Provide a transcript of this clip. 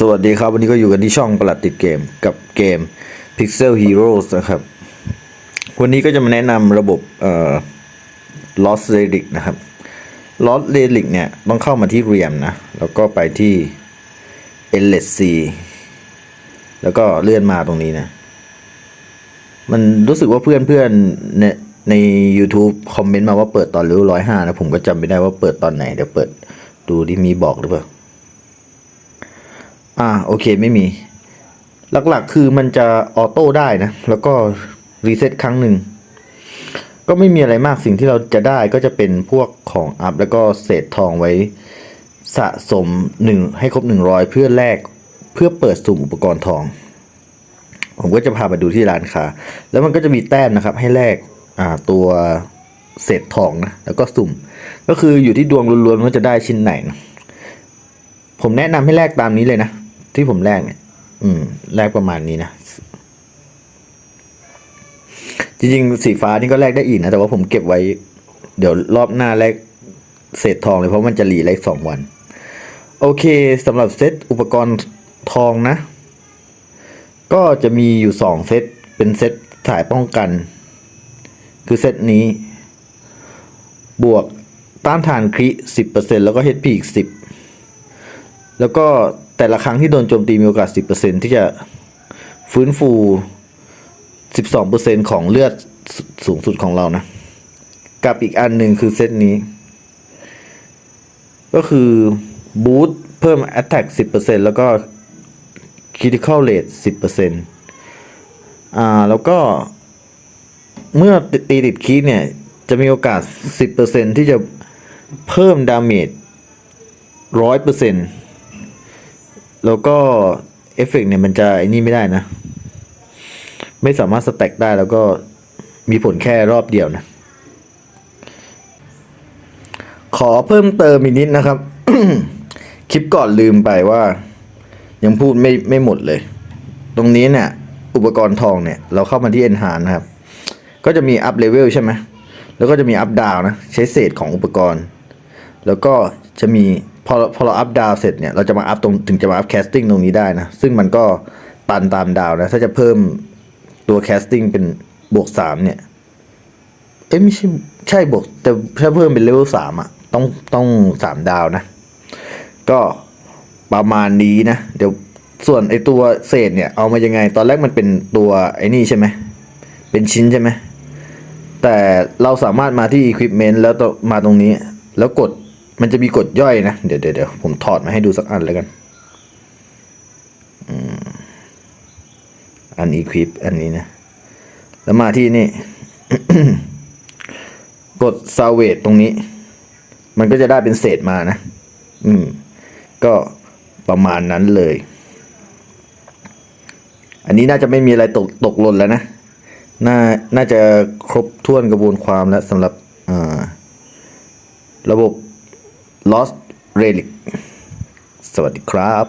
สวัสดีครับ วันนี้ก็อยู่กันที่ช่องประหลัดติดเกมกับเกม Pixel Heroes นะครับ วันนี้ก็จะมาแนะนำระบบเอ่อ Lost Relic นะครับ Lost Relic เนี่ย ต้องเข้ามาที่เรียมนะ แล้วก็ไปที่ Elessi แล้วก็เลื่อนมาตรงนี้นะ มันรู้สึกว่าเพื่อนเพื่อนๆในใน YouTube คอมเมนต์มาว่าเปิดตอนริ้ร้อยห้านะ ผมก็จำไม่ได้ว่าเปิดตอนไหน เดี๋ยวเปิดดูที่มีบอกหรือเปล่า อ่าโอเคไม่มี หลักๆคือมันจะออโต้ได้นะ แล้วก็รีเซ็ตครั้งหนึ่ง ก็ไม่มีอะไรมากสิ่งที่เราจะได้ก็จะเป็นพวกของอัพแล้วก็เศษทองไว้สะสมหนึ่งให้ครบหนึ่งร้อยเพื่อแลกเพื่อเปิดสุ่มอุปกรณ์ทอง ผมก็จะพาไปดูที่ร้านค้าแล้วมันก็จะมีแต้มนะครับ ให้แลกอ่าตัวเศษทองนะแล้วก็สุ่ม ก็คืออยู่ที่ดวงล้วนๆว่าจะได้ชิ้นไหนนะผมแนะนำให้แลกตามนี้เลยนะ ที่ผมแลกเนี่ย อืม แลกประมาณนี้นะ จริงๆ สีฟ้านี่ก็แลกได้อีกนะ แต่ว่าผมเก็บไว้ เดี๋ยวรอบหน้าแลกเศษทองเลยเพราะมันจะรีแลกสองวัน โอเคสำหรับเซตอุปกรณ์ทองนะ ก็จะมีอยู่สองเซต เป็นเซตสายป้องกัน คือเซตนี้ บวกต้านทานคริสิบเปอร์เซ็นแล้วก็ HP อีกสิบแล้วก็ แต่ละครั้งที่โดนโจมตีมีโอกาส 10%ที่จะฟื้นฟู 12%ของเลือดสูงสุดของเรานะ กับอีกอันหนึ่งคือเซตนี้ ก็คือบูตเพิ่ม Attack 10%แล้วก็ Critical Rate 10%อ่า แล้วก็เมื่อตีติดคีเนี่ย จะมีโอกาส 10%ที่จะเพิ่มดาเมจ100% แล้วก็เอฟเฟกต์เนี่ยมันจะไอ้นี่ไม่ได้นะ ไม่สามารถสแต็กได้แล้วก็มีผลแค่รอบเดียวนะ ขอเพิ่มเติมอีกนิดนะครับ คลิปก่อนลืมไปว่า ยังพูดไม่ไม่หมดเลย ตรงนี้เนี่ย อุปกรณ์ทองเนี่ย เราเข้ามาที่เอนหานนะครับ ก็จะมีอัพเลเวลใช่ไหมแล้วก็จะมีอัพดาวนะ ใช้เศษของอุปกรณ์ แล้วก็จะมี พอพอเราอัพดาวเสร็จเนี่ยเราจะมาอัพตรงถึงจะมาอัพแคสติ้งตรงนี้ได้นะ ซึ่งมันก็ตันตามดาวนะ ถ้าจะเพิ่มตัวแคสติ้งเป็นบวกสามเนี่ย เอ้ยไม่ใช่ใช่บวกแต่ถ้าเพิ่มเป็นเลเวลสามอะ ต้องต้องสามดาวนะ ก็ประมาณนี้นะ เดี๋ยวส่วนไอตัวเศษเนี่ยเอามายังไง ตอนแรกมันเป็นตัวไอ้นี่ใช่ไหม เป็นชิ้นใช่ไหม แต่เราสามารถมาที่ Equipment แล้วมาตรงนี้แล้วกด มันจะมีกดย่อยนะ เดี๋ยวเดี๋ยวผมถอดมาให้ดูสักอันแล้วกันอืมอัน Equip อันนี้นะ แล้วมาที่นี่ กด Salvage ตรงนี้ มันก็จะได้เป็นเศษมานะ อืม ก็ประมาณนั้นเลย อันนี้น่าจะไม่มีอะไรตกตกหล่นแล้วนะ น่า น่าจะครบถ้วนกระบวนความแล้วสำหรับอ่าระบบ Lost Relic สวัสดีครับ